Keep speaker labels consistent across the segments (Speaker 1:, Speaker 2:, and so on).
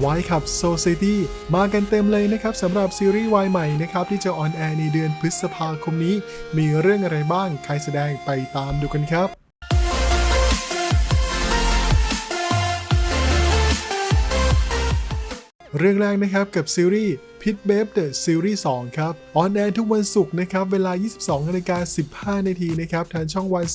Speaker 1: ไวขับ Society มากันเต็มเลยนะครับสำหรับซีรีส์วายใหม่นะครับที่จะออนแอร์ในเดือนพฤษภาคมนี้ มีเรื่องอะไรบ้างใครแสดงไปตามดูกันครับเรื่องแรกนะครับกับซีรีส์ Pit Babe The Series 2ครับ ออนแอร์ทุกวันศุกร์นะครับ เวลา 22นาฬิกา15 นาทีนะครับ ทางช่องวัน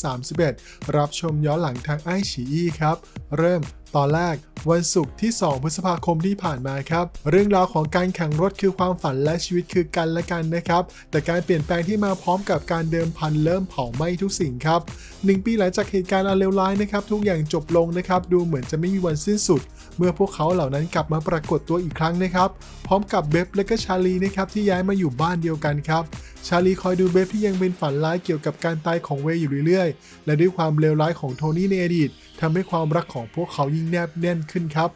Speaker 1: 31 รับชมย้อนหลังทางไอฉีอีครับ เริ่ม ตอนแรกวันศุกร์ที่ 2 พฤษภาคมที่ผ่านมาครับ เรื่องราวของการแข่งรถคือความฝันและชีวิตคือกันและกันนะครับ แต่การเปลี่ยนแปลงที่มาพร้อมกับการเดิมพันเริ่มเผาไหม้ทุกสิ่งครับหนึ่งปีหลังจากเหตุการณ์อันเลวร้ายนะครับ ทุกอย่างจบลงนะครับ ดูเหมือนจะไม่มีวันสิ้นสุด เมื่อพวกเขาเหล่านั้นกลับมาปรากฏตัวอีกครั้งนะครับ พร้อมกับเบฟและก็ชาลีนะครับที่ย้ายมาอยู่บ้านเดียวกันครับชาลีคอยดูเบฟที่ยังเป็นฝันร้ายเกี่ยวกับการตายของเวย์อยู่เรื่อยๆ และด้วยความเลวร้ายของโทนี่ในอดีต ทำให้ความรักของพวกเขายิ่งแนบแน่นขึ้นครับ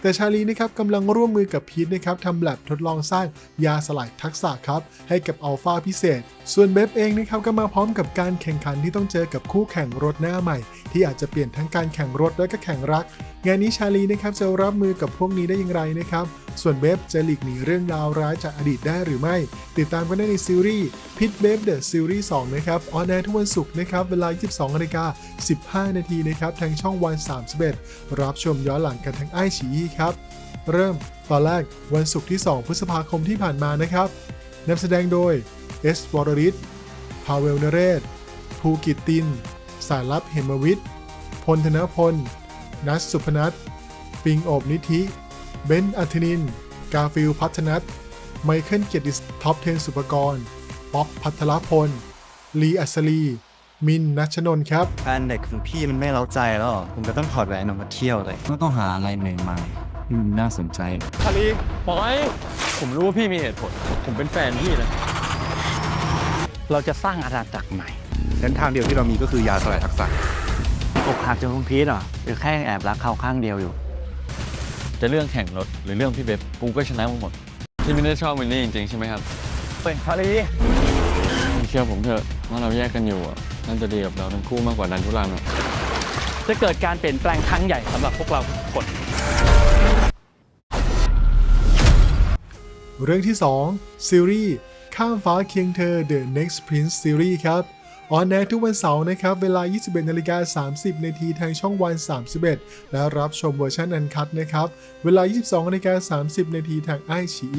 Speaker 1: แต่ชาลีนะครับกำลังร่วมมือกับพีทนะครับทำแลบทดลองสร้างยาสลายทักษะครับ ให้กับอัลฟาพิเศษ ส่วนเบฟเองนะครับก็มาพร้อมกับการแข่งขันที่ต้องเจอกับคู่แข่งรถหน้าใหม่ ที่อาจจะเปลี่ยนทั้งการแข่งรถและก็แข่งรัก งานนี้ชาลีนะครับจะรับมือกับพวกนี้ได้อย่างไรนะครับ ส่วนเบฟจะหลีกหนีเรื่องราวร้ายจากอดีตได้หรือไม่ ติดตามกันได้ในซีรีส์ Pit Babe The Series 2นะครับออนแอร์ทุกวันศุกร์นะครับเวลา 22นาฬิกา15 นาทีนะครับทางช่องวัน 31 รับชมย้อนหลังกันทางไอฉีครับเริ่มตอนแรกวันศุกร์ที่ 2 พฤษภาคมที่ผ่านมานะครับนำแสดงโดย เอสวอรริศพาเวลเนเรศภูกิตติน สายลับเหมวิทย์ พลธนพล นัทสุพนัทปิงโอบนิธิ เบนซ์อัธนิน กาฟิลพัฒนัทไมเคิลเกียรติท็อป10สุปกรณ์ป๊อปพัทรพล ลีอัศรีมินนัชนนท์ครับ
Speaker 2: แฟนเด็กของพี่มันไม่เล้าใจแล้วเหรอผมก็ต้องถอดแหวนออกมาเที่ยวเลย
Speaker 3: ก็ต้องหาอะไรใหม่ๆที่มันน่าสนใจ
Speaker 4: คารีปอย ผมรู้ว่าพี่มีเหตุผล ผมเป็นแฟนพี่นะ เราจะสร้างอาณาจักรใหม่
Speaker 2: เส้นทางเดียวที่เรามีก็คือยาสลายทักษะ
Speaker 3: อกหักจากคุณพีทเหรอหรือแค่แอบรักเขาข้างเดียวอยู่
Speaker 4: จะเรื่องแข่งรถหรือเรื่องพี่เบบกูก็ชนะมึงหมดพี่ไม่ได้ชอบมินนี่จริงๆใช่ไหมครับเป็นคารีเชื่อผมเถอะว่าเราแยกกันอยู่อะน่าจะดีกับเราทั้งคู่มากกว่าดันทุรังอะ
Speaker 5: จะเกิดการเปลี่ยนแปลงครั้งใหญ่สำหรับพวกเราทุกคน
Speaker 1: เรื่องที่ 2 ซีรีส์ ข้ามฟ้าเคียงเธอ The Next Prince Series ครับออนแอร์ทุกวันเสาร์นะครับ เวลา 21นาฬิกา30 นาทีทางช่องวัน 31 และรับชมเวอร์ชันอันคัดนะครับ เวลา 22นาฬิกา30 นาทีทาง i อชี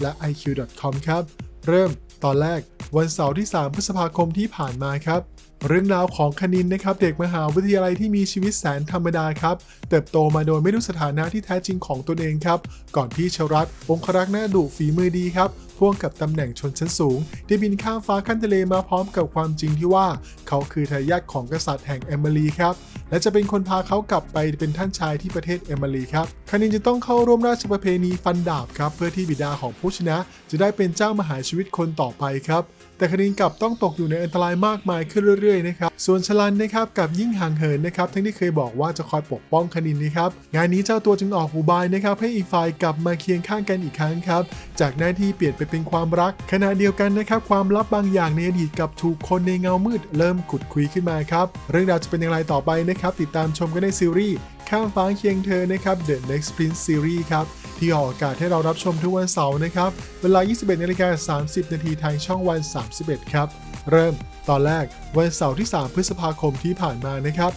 Speaker 1: และ iq.com ครับ เริ่มตอนแรกวันเสาร์ที่ 3 พฤษภาคมที่ผ่านมาครับ เรื่องราวของคณินนะครับเด็กมหาวิทยาลัยที่มีชีวิตแสนธรรมดาครับ เติบโตมาโดยไม่รู้สถานะที่แท้จริงของตนเองครับ ก่อนที่ชรัตองครักษ์หน้าดุฝีมือดีครับพ่วงกับตำแหน่งชนชั้นสูง ได้บินข้ามฟ้าขั้นทะเลมาพร้อมกับความจริงที่ว่า เขาคือทายาทของกษัตริย์แห่งเอมิลีครับและจะเป็นคนพาเขากลับไปเป็นท่านชายที่ประเทศเอมิลีครับคณินจะต้องเข้าร่วมราชประเพณีฟันดาบครับเพื่อที่บิดาของผู้ชนะ จะได้เป็นเจ้ามหาชีวิตคนต่อไปครับ แต่คณินกลับต้องตกอยู่ในอันตรายมากมายขึ้นเรื่อยๆนะครับส่วนชลันนะครับกับยิ่งห่างเหินนะครับทั้งที่เคยบอกว่าจะคอยปกป้องคณินนะครับงานนี้เจ้าตัวจึงออกอุบายนะครับให้อีกฝ่ายกลับมาเคียงข้างกันอีกครั้งครับจากหน้าที่เปลี่ยนไปเป็นความรัก ขณะเดียวกันนะครับความลับบางอย่างในอดีตกับถูกคนในเงามืดเริ่มขุดคุยขึ้นมาครับเรื่องราวจะเป็นอย่างไรต่อไปนะครับติดตามชมกันในซีรีส์ข้ามฟ้าเคียงเธอนะครับ The Next Prince Series ครับ ที่ออกอากาศให้เรารับชมทุกวันเสาร์นะครับ เวลา 21นาฬิกา30 นาทีทางช่องวัน 31 ครับ เริ่มตอนแรกวันเสาร์ที่ 3 พฤษภาคมที่ผ่านมานะครับ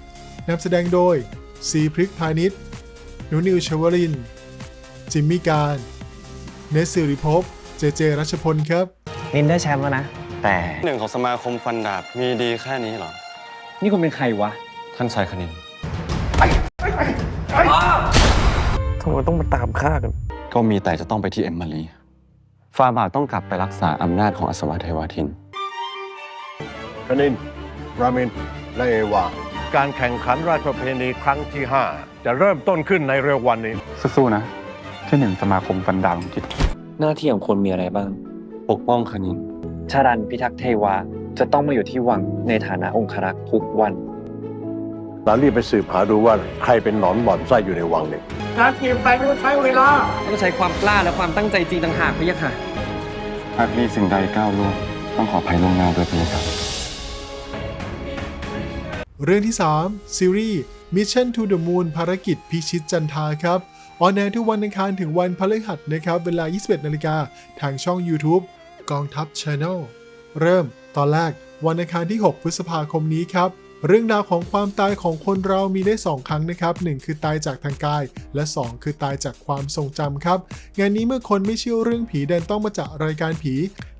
Speaker 1: นำแสดงโดยซีพริกพาณิชย์นุนิวชวรินทร์จิมมี่การ เนสสิริภพเจเจรัชพลครับ
Speaker 6: นินได้แชมป์แล้วนะ แต่
Speaker 7: หนึ่งของสมาคมฟันดาบมีดีแค่นี้เหรอ
Speaker 6: นี่คุณเป็นใครวะ
Speaker 7: ท่านชายคณิน
Speaker 6: ทำไมต้องมาตามฆ่ากัน
Speaker 7: ก็มีแต่จะต้องไปที่เอมมารีฟาบาทต้องกลับไปรักษาอำนาจของอสวเทวาทิน
Speaker 8: คณิน รามิน และเอวา การแข่งขันราชประเพณีครั้งที่ 5 จะเริ่มต้นขึ้นในเร็ววันนี้
Speaker 7: สู้ๆนะที่หนึ่งสมาคมฟันดาบของจิต
Speaker 6: หน้าที่ของคนมีอะไรบ้าง
Speaker 7: ปกป้องคณิน
Speaker 6: ชาดันพิทักษ์เทวาจะต้องมาอยู่ที่วังในฐานะองครักษ์ทุกวัน
Speaker 8: เรารีบไปสืบหาดูว่าใครเป็นหนอนบ่อนไส้อยู่ในวังนี้
Speaker 9: ต้องใช้ความกล้าและความตั้งใจจริงต่างหากพี่ยะค่ะ
Speaker 7: หากมีสิ่งใดก้าวล่วงต้องขออภัยล่วงหน้าด้วยพี่ครับ
Speaker 1: เรื่องที่ 3 ซีรีส์ Mission to the Moon ภารกิจพิชิตจันทราครับ ออนแอร์ทุกวันอังคารถึงวันพฤหัสนะครับ เวลา 21 นาฬิกาทางช่อง YouTube กองทัพ Channel เริ่มตอนแรกวันอังคารที่ 6 พฤษภาคมนี้ครับ เรื่องราวของความตายของคนเรามีได้ 2 ครั้งนะครับ 1 คือตายจากทางกาย และ 2 คือตายจากความทรงจำครับ งานนี้เมื่อคนไม่เชื่อเรื่องผีเดินต้องมาจากรายการผี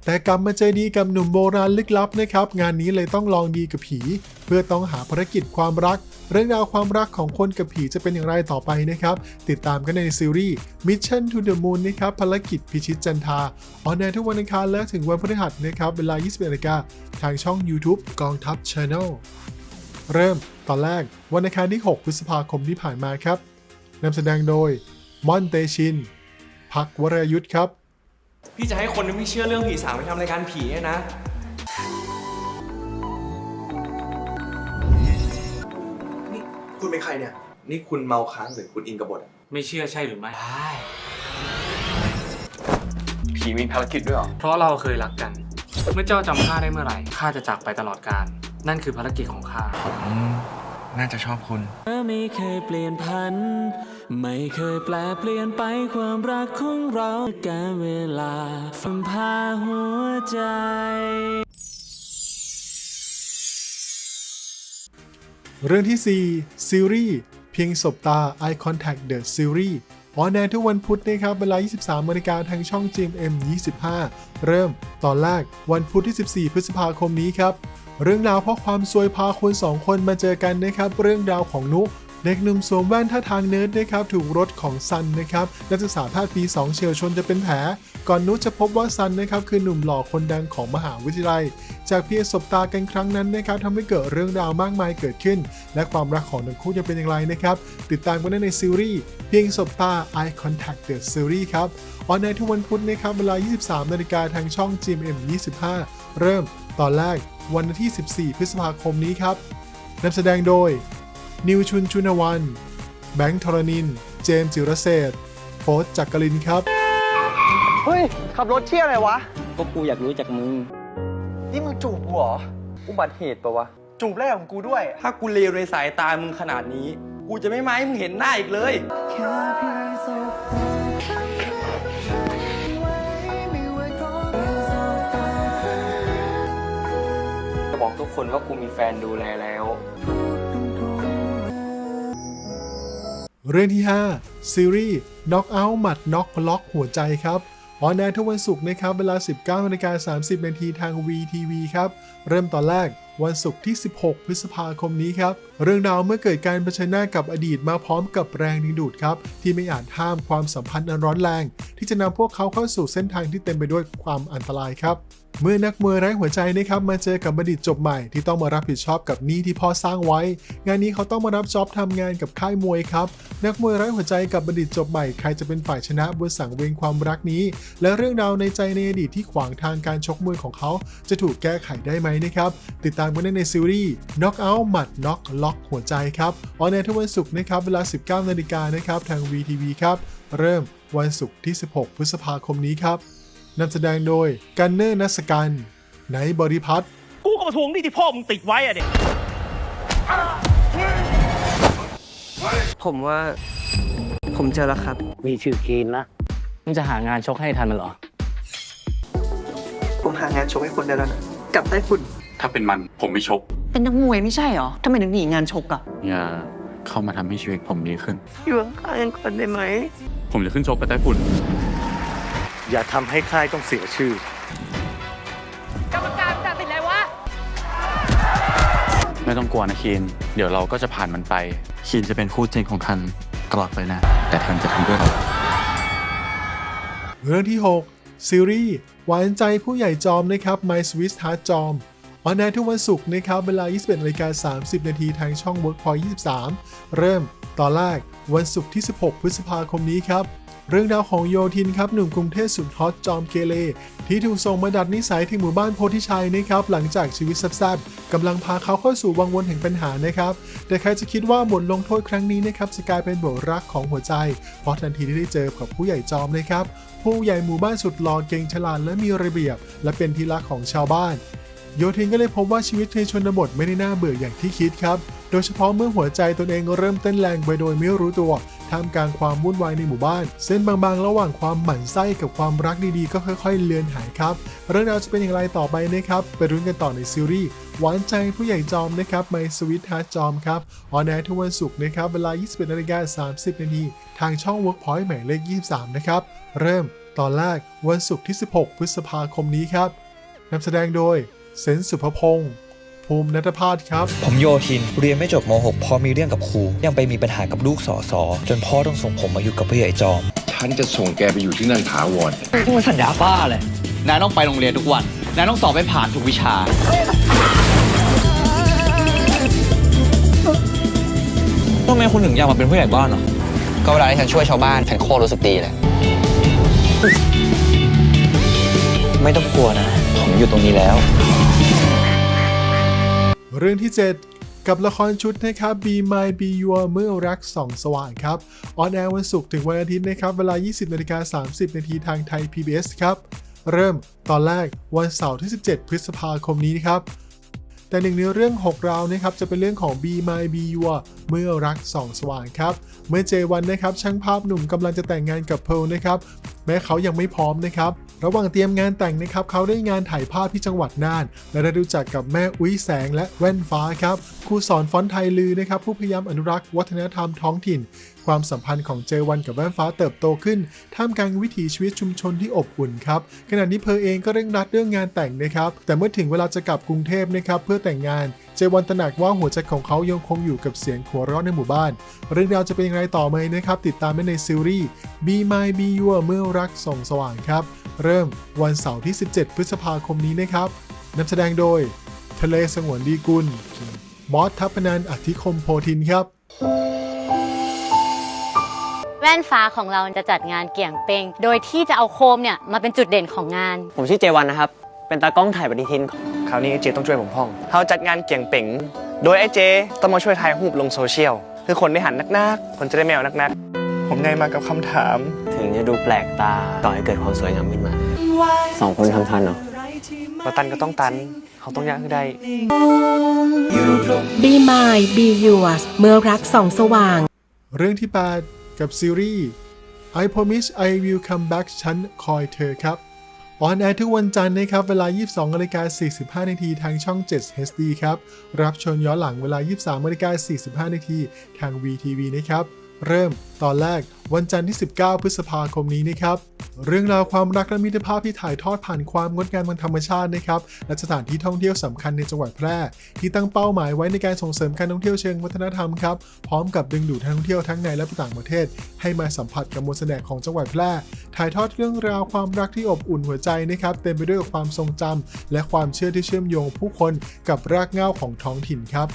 Speaker 1: แต่กลับมาใจดีกับหนุ่มโบราณลึกลับนะครับ งานนี้เลยต้องลองดีกับผี เพื่อต้องหาภารกิจความรัก เรื่องราวความรักของคนกับผีจะเป็นอย่างไรต่อไปนะครับ ติดตามกันในซีรีส์ Mission to the Moon นะครับภารกิจพิชิตจันทาออนแอร์ทุกวันอังคารและถึงวันพฤหัสนะครับเวลา 21นาฬิกาทางช่อง YouTube กองทัพ Channel เริ่มตอนแรกวันอังคารที่ 6 พฤษภาคมที่ผ่านมาครับนำแสดงโดยม่อนเตชิน พักวรยุทธครับ
Speaker 9: พี่จะให้คนที่ไม่เชื่อเรื่องผีสางไปทำรายการผีเนี่ยนะ นี่คุณเป็นใครเนี่ย นี่คุณเมาค้างหรือคุณอินกบฏอะ
Speaker 5: ไม่เชื่อใช่หรือไม่
Speaker 9: ผีมีภารกิจด้วยเหรอ
Speaker 5: เพราะเราเคยรักกัน เมื่อเจ้าจำข้าได้เมื่อไหร่ข้าจะจากไปตลอดกาล นั่นคือภารกิจของข้า
Speaker 7: น่าจะชอบคุณ
Speaker 10: ไม่เคยเปลี่ยนพัน ไม่เคยแปลเปลี่ยนไปความรักของเราการเวลาฟันพาหัวใจ
Speaker 1: เรื่องที่ 4 ซีรีส์เพียงสบตา Eye Contact The Series ออนแอร์ทุกวันพุธนะครับ เวลา 23นาฬิกาทางช่อง GMM 25 เริ่มตอนแรกวันพุธที่ 14 พฤษภาคมนี้ครับ เรื่องราวเพราะความซวยพาคนสองคนมาเจอกันนะครับ เรื่องราวของนุเด็กหนุ่มสวมแว่นท่าทางเนิร์ดนะครับถูกรถของซันนะครับนักศึกษาแพทย์ปี 2 เฉียวชนจะเป็นแผล ก่อนนุจะพบว่าซันนะครับคือหนุ่มหล่อคนดังของมหาวิทยาลัย จากเพียงสบตากันครั้งนั้นนะครับทำให้เกิดเรื่องราวมากมายเกิดขึ้น และความรักของทั้งคู่จะเป็นอย่างไรนะครับ ติดตามกันได้ในซีรีส์เพียงสบตา Eye Contact The Series ครับออนแอร์ทุกวันพุธนะครับเวลา 23 นาฬิกาทางช่อง GMM 25 เริ่ม ตอนแรกวันที่ 14 พฤษภาคมนี้ครับนำแสดงโดย นิวชุนชุนวันแบงค์ธรณิน เจมส์จิรเศรษฐ์โฟสจักกลินครับ
Speaker 3: เฮ้ย ขับรถเที่ยวอะไรวะ
Speaker 10: ก็กูอยากรู้จากมึง
Speaker 3: นี่มึงจูบกูเหรอ
Speaker 9: อุบัติเหตุปะวะ
Speaker 3: จูบแรกของกูด้วย
Speaker 9: ถ้ากูเลวในสายตามึงขนาดนี้ กูจะไม่มาให้มึงเห็นหน้าอีกเลย ทุกคนว่ากูมีแฟนดูแลแล้ว
Speaker 1: เรื่องที่ 5 ซีรีส์ Knock Out หมัดน็อกล็อกหัวใจครับออนแอร์ทุกวันศุกร์นะครับเวลา 19นาฬิกา30นาทีทาง VTV ครับ เริ่มตอนแรกวันศุกร์ที่ 16 พฤษภาคมนี้ครับ เรื่องราวเมื่อเกิดการเผชิญหน้ากับอดีตมาพร้อมกับแรงดึงดูดครับ ที่ไม่อาจห้ามความสัมพันธ์อันร้อนแรง ที่จะนำพวกเขาเข้าสู่เส้นทางที่เต็มไปด้วยความอันตรายครับเมื่อนักมวยไร้หัวใจนะครับมาเจอกับบัณฑิตจบใหม่ที่ต้องมารับผิดชอบกับหนี้ที่พ่อสร้างไว้ งานนี้เขาต้องมารับจ็อบทำงานกับค่ายมวยครับ นักมวยไร้หัวใจกับบัณฑิตจบใหม่ใครจะเป็นฝ่ายชนะบนสังเวียนความรักนี้ และเรื่องราวในใจในอดีตที่ขวางทางการชกมวยของเขา จะถูกแก้ไขได้ไหมนะครับ ติดตามกันได้ในซีรีส์ Knock Out หมัด Knock ล็อกหัวใจครับออนแอร์ทุกวันศุกร์นะครับเวลา 19นาฬิกานะครับทาง VTV ครับเริ่มวันศุกร์ที่ 16 พฤษภาคมนี้ครับนำแสดงโดยกันเนอร์นัสกันไนท์บริพัตร
Speaker 5: กูก็มาทวงหนี่ที่พ่อมึงติดไว้อะเด็ก
Speaker 9: ผมว่า ผมเจอแล้วครับ
Speaker 10: มีชื่อคีนนะ
Speaker 5: มึงจะหางานชกให้ทันมันเหรอ
Speaker 9: ผมหางานชกให้คนได้แล้วนะกลับใต้ฝุ่น
Speaker 7: ถ้าเป็นมันผมไม่ชก
Speaker 11: เป็นนักมวยไม่ใช่เหรอทำไมถึงหนีงานชกอะ
Speaker 7: อย่าเข้ามาทำให้ชีวิตผมดีขึ้น
Speaker 9: อยู่ข้างๆกันก่อนได้ไหม
Speaker 7: ผมจะขึ้นชกกับไต้ฝุ่น
Speaker 3: อย่าทำให้ค่ายต้องเสียชื่อ
Speaker 2: ไม่ต้องกลัวนะคีน เดี๋ยวเราก็จะผ่านมันไป คีนจะเป็นคู่จริงของทันตลอดไปนะ แต่ทันจะทำด้วยเรา
Speaker 1: เรื่องที่ 6 ซีรีส์หวานใจผู้ใหญ่จอมนะครับ My Swiss Heart จอม ออนแอร์ทุกวันศุกร์นะครับเวลา 21นาฬิกา30 นาทีทางช่อง Workpoint 23 เริ่มตอนแรกวันศุกร์ที่ 16 พฤษภาคมนี้ครับ เรื่องราวของโยทินครับหนุ่มกรุงเทพสุดฮอตจอมเกเรที่ถูกส่งมาดัดนิสัยที่หมู่บ้านโพธิชัยนะครับหลังจากชีวิตแซ่บๆกำลังพาเขาเข้าสู่วังวนแห่งปัญหานะครับแต่ใครจะคิดว่าบทลงโทษครั้งนี้นะครับจะกลายเป็นบทรักของหัวใจ เพราะทันทีที่ได้เจอกับผู้ใหญ่จอมนะครับผู้ใหญ่หมู่บ้านสุดหล่อเก่งฉลาดและมีระเบียบ และเป็นที่รักของชาวบ้าน โยทินก็เลยพบว่าชีวิตในชนบทไม่ได้น่าเบื่ออย่างที่คิดครับ โดยเฉพาะเมื่อหัวใจตนเองเริ่มเต้นแรงไปโดยไม่รู้ตัว ท่ามกลางความวุ่นวายในหมู่บ้าน เส้นบางๆ ระหว่างความหมั่นไส้กับความรักดีๆ ก็ค่อยๆ เลือนหายครับ เรื่องราวจะเป็นอย่างไรต่อไปนะครับ ไปรุ้นกันต่อในซีรีส์หวานใจผู้ใหญ่จอมนะครับ My Sweet Heart จอมครับออนแอร์ทุกวันศุกร์นะครับเวลา 21นาฬิกา30นาทีทางช่อง Workpoint หมายเลข 23 นะครับ เริ่มตอนแรกวันศุกร์ที่ 16 พฤษภาคมนี้ครับนำแสดงโดย เซนส์สุภพงศ์ภูมินัทพาสครับ
Speaker 12: ผมโยทิน เรียนไม่จบม .6 เพอมีเรื่องกับครู ยังไปมีปัญหากับลูกสอสอจนพ่อต้องส่งผมมาอยู่กับผู้ใหญ่จอม
Speaker 13: ฉันจะส่งแกไปอยู่ที่นั่นถาวร
Speaker 3: นี่มันสัญญาบ้าเลยนายต้องไปโรงเรียนทุกวันนายต้องสอบให้ผ่านทุกวิชา
Speaker 12: ทำไมคุณถึงอยากมาเป็นผู้ใหญ่บ้านอะ ก็เวลาที่ฉันช่วยชาวบ้านฉันโคตรรู้สึกดีเลย ไม่ต้องกลัวนะ ผมอยู่ตรงนี้แล้ว
Speaker 1: เรื่องที่ 7 กับละครชุดนะครับ Be My Be Your เมื่อรักส่องสว่างครับออนแอร์วันศุกร์ถึงวันอาทิตย์นะครับเวลา 20นาฬิกา30นาทีทางไทย PBS ครับเริ่มตอนแรกวันเสาร์ที่ 17 พฤษภาคมนี้นะครับแต่หนึ่งในเรื่อง 6 ราวนะครับจะเป็นเรื่องของ Be My Be Your เมื่อรักส่องสว่างครับ เมื่อเจวันนะครับช่างภาพหนุ่มกำลังจะแต่งงานกับเพลนะครับแม้เขายังไม่พร้อมนะครับ ระหว่างเตรียมงานแต่งนะครับเขาได้งานถ่ายภาพที่จังหวัดน่าน และได้รู้จักกับแม่อุ้ยแสงและแว่นฟ้าครับครูสอนฟอนต์ไทยลือนะครับผู้พยายามอนุรักษ์วัฒนธรรมท้องถิ่น ความสัมพันธ์ของเจวันกับแว่นฟ้าเติบโตขึ้น ท่ามกลางวิถีชีวิตชุมชนที่อบอุ่นครับขณะนี้เพอเองก็เร่งรัดเรื่องงานแต่งนะครับแต่เมื่อถึงเวลาจะกลับกรุงเทพนะครับเพื่อแต่งงานเจวันตระหนักว่าหัวใจของเขายังคงอยู่กับเสียงหัวเราะในหมู่บ้าน เรื่องราวจะเป็นอย่างไรต่อไหมนะครับ ติดตามได้ในซีรีส์ Be My Be Your เมื่อรักส่องสว่างครับ เริ่มวันเสาร์ที่ 17 พฤษภาคมนี้นะครับนำแสดงโดย ทะเลสงวนดีกุลบอสทัพพนันอธิคมโพธินครับ
Speaker 14: แว่นฟ้าของเราจะจัดงานเกี่ยงเปงโดยที่จะเอาโคมเนี่ยมาเป็นจุดเด่นของงาน
Speaker 3: ผมชื่อเจวันนะครับ เป็นตากล้องถ่ายปฏิทิน
Speaker 12: คราวนี้เจต้องช่วยผมพ่องเขาจัดงานเกี่ยงเป่งโดยไอ้เจต้องมาช่วยถ่ายรูปลงโซเชียล คือคนได้หันนักๆ คนจะได้แมวนักๆ ผมไงมากับคำถาม
Speaker 3: ถึงจะดูแปลกตาต่อให้เกิดความสวยงามขึ้นมาสองคนทำทันเหรอ
Speaker 12: เราตันก็ต้องตัน เขาต้องยากให้ได้
Speaker 15: Be My Be Yours เมื่อรักส่องสว่าง
Speaker 1: เรื่องที่ 8 กับซีรีส์ I Promise I Will Come Back ฉันคอยเธอครับ ออนแอร์ทุกวันจันทร์นะครับ เวลา 22นาฬิกา45 นาทีทางช่อง 7 HD ครับ รับชมย้อนหลังเวลา 23นาฬิกา45 นาทีทาง VTV นะครับ เริ่มตอนแรกวันจันทร์ที่ 19 พฤษภาคมนี้นะครับ เรื่องราวความรักและมิตรภาพที่ถ่ายทอดผ่านความงดงามทางธรรมชาตินะครับ และสถานที่ท่องเที่ยวสำคัญในจังหวัดแพร่ ที่ตั้งเป้าหมายไว้ในการส่งเสริมการท่องเที่ยวเชิงวัฒนธรรมครับ พร้อมกับดึงดูดนักท่องเที่ยวทั้งในและต่างประเทศ ให้มาสัมผัสกับมนต์เสน่ห์ของจังหวัดแพร่ ถ่ายทอดเรื่องราวความรักที่อบอุ่นหัวใจนะครับ เต็มไปด้วยความทรงจำและความเชื่อที่เชื่อมโยงผู้คนกับรากเหง้าของท้องถิ่นครับ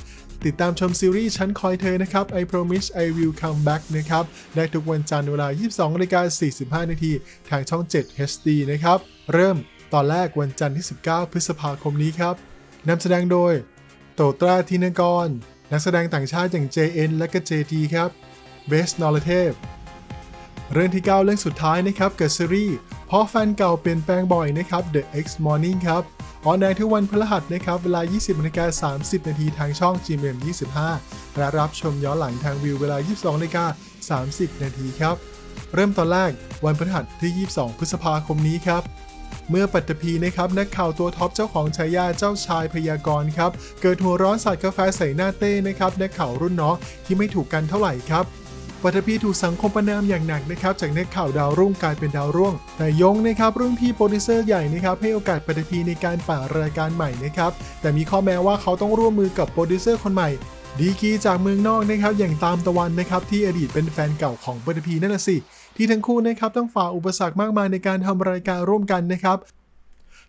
Speaker 1: ติดตามชมซีรีส์ฉันคอยเธอนะครับ I promise I will come back นะครับ ได้ทุกวันจันทร์เวลา 22นาฬิกา45 นาที ทางช่อง 7 HD นะครับ เริ่มตอนแรกวันจันทร์ที่ 19 พฤษภาคมนี้ครับนำแสดงโดย โตตราธินกร นักแสดงต่างชาติอย่าง JN และก็ JT ครับ เบสนอรเทพ เรื่องที่ 9 เรื่องสุดท้ายนะครับเกับซีรีส์เพราะแฟนเก่าเปลี่ยนแปลงบ่อยนะครับ The X Morning ครับ ออนแอร์ทุกวันพฤหัสนะครับ เวลา 20นาฬิกา30 นาทีทางช่อง GMM 25 และรับชมย้อนหลังทางวิวเวลา 22นาฬิกา30 นาทีครับ เริ่มตอนแรกวันพฤหัสที่ 22 พฤษภาคมนี้ครับเมื่อปัตตภีนะครับนักข่าวตัวท็อปเจ้าของฉายาเจ้าชายพยากรณ์ครับ เกิดหัวร้อนสาดกาแฟใส่หน้าเต้นะครับนักข่าวรุ่นน้องที่ไม่ถูกกันเท่าไหร่ครับ ปัตภีถูกสังคมประนามอย่างหนักนะครับจากนักข่าวดาวรุ่งกลายเป็นดาวร่วงแต่ยงนะครับรุ่นพี่โปรดิวเซอร์ใหญ่นะครับให้โอกาสปัตภีในการป่ารายการใหม่นะครับแต่มีข้อแม้ว่าเขาต้องร่วมมือกับโปรดิวเซอร์คนใหม่ดีกีจากเมืองนอกนะครับอย่างตามตะวันนะครับที่อดีตเป็นแฟนเก่าของปัตภีนั่นแหละสิที่ทั้งคู่นะครับต้องฝ่าอุปสรรคมากมายในการทำรายการร่วมกันนะครับ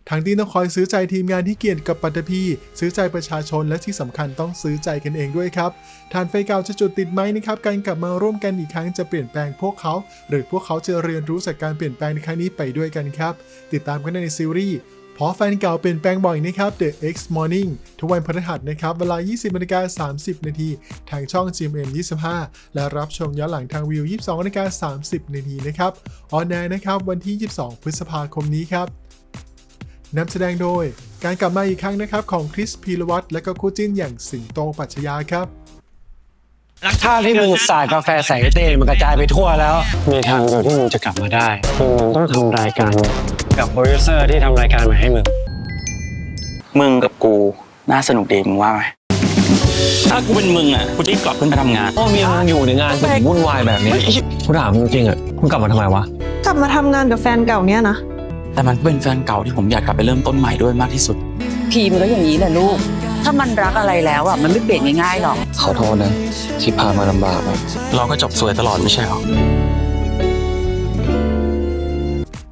Speaker 1: ทางที่ต้องคอยซื้อใจทีมงานที่เกี่ยวกับปัตตภีซื้อใจประชาชนและที่สำคัญต้องซื้อใจกันเองด้วยครับทานไฟเก่าจะจุดติดไหมนะครับการกลับมาร่วมกันอีกครั้งจะเปลี่ยนแปลงพวกเขา หรือพวกเขาจะเรียนรู้จากการเปลี่ยนแปลงในครั้งนี้ไปด้วยกันครับ ติดตามกันได้ในซีรีส์พราะแฟนเก่าเปลี่ยนแปลงบ่อยนะครับ The X Morning ทุกวันพฤหัสนะครับ เวลา 20นาฬิกา30 นาทีทางช่อง GMM 25 และรับชมย้อนหลังทางวิว 22นาฬิกา30 นาทีนะครับ ออนแอร์นะครับ วันที่ 22 พฤษภาคมนี้ครับ นำแสดงโดยการกลับมาอีกครั้งนะครับของคริสพีรวัตรและก็คู่จิ้นอย่างสิงโตปัชญาครับ
Speaker 3: ถ้าที่มึงสาดกาแฟใส่ไอ้เต้มันกระจายไปทั่วแล้ว มีทางเดียวที่มึงจะกลับมาได้คือมึงต้องทำรายการกับโปรดิวเซอร์ที่ทำรายการใหม่ให้มึง
Speaker 2: มึงกับกูน่าสนุกดีมึงว่าไหม
Speaker 3: ถ้ากูเป็นมึงอะกูจะกลับขึ้นไปทำงานพ่อเมียมึงอยู่ในงานถึงวุ่นวายแบบนี้กูถามมึงจริงอะมึงกลับมาทำไมวะ
Speaker 16: กลับมาทำงานกับแฟนเก่าเนี่ยนะ
Speaker 2: แต่มันก็เป็นแฟนเก่าที่ผมอยากกลับไปเริ่มต้นใหม่ด้วยมากที่สุด
Speaker 11: พีมันก็อย่างนี้แหละลูก ถ้ามันรักอะไรแล้วอะมันไม่เปลี่ยนง่ายๆหรอก
Speaker 2: ขอโทษนะ ที่พามาลำบากเราก็จบสวยตลอดไม่ใช่หรอ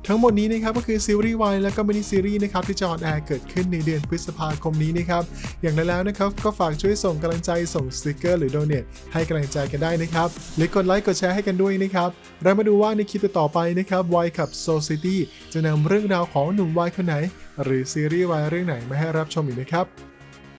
Speaker 1: ทั้งหมดนี้นะครับก็คือซีรีส์วายและก็มินิซีรีส์นะครับที่จะออนแอร์เกิดขึ้นในเดือนพฤษภาคมนี้นะครับอย่างไรแล้วนะครับก็ฝากช่วยส่งกำลังใจส่งสติกเกอร์หรือโดเนทให้กำลังใจกันได้นะครับหรือกดไลค์กดแชร์ให้กันด้วยนะครับเรามาดูว่าในคลิปต่อไปนะครับวายขับโซซิตี้จะนำเรื่องราวของหนุ่มวายคนไหน หรือซีรีส์วายเรื่องไหนมาให้รับชมอีกนะครับ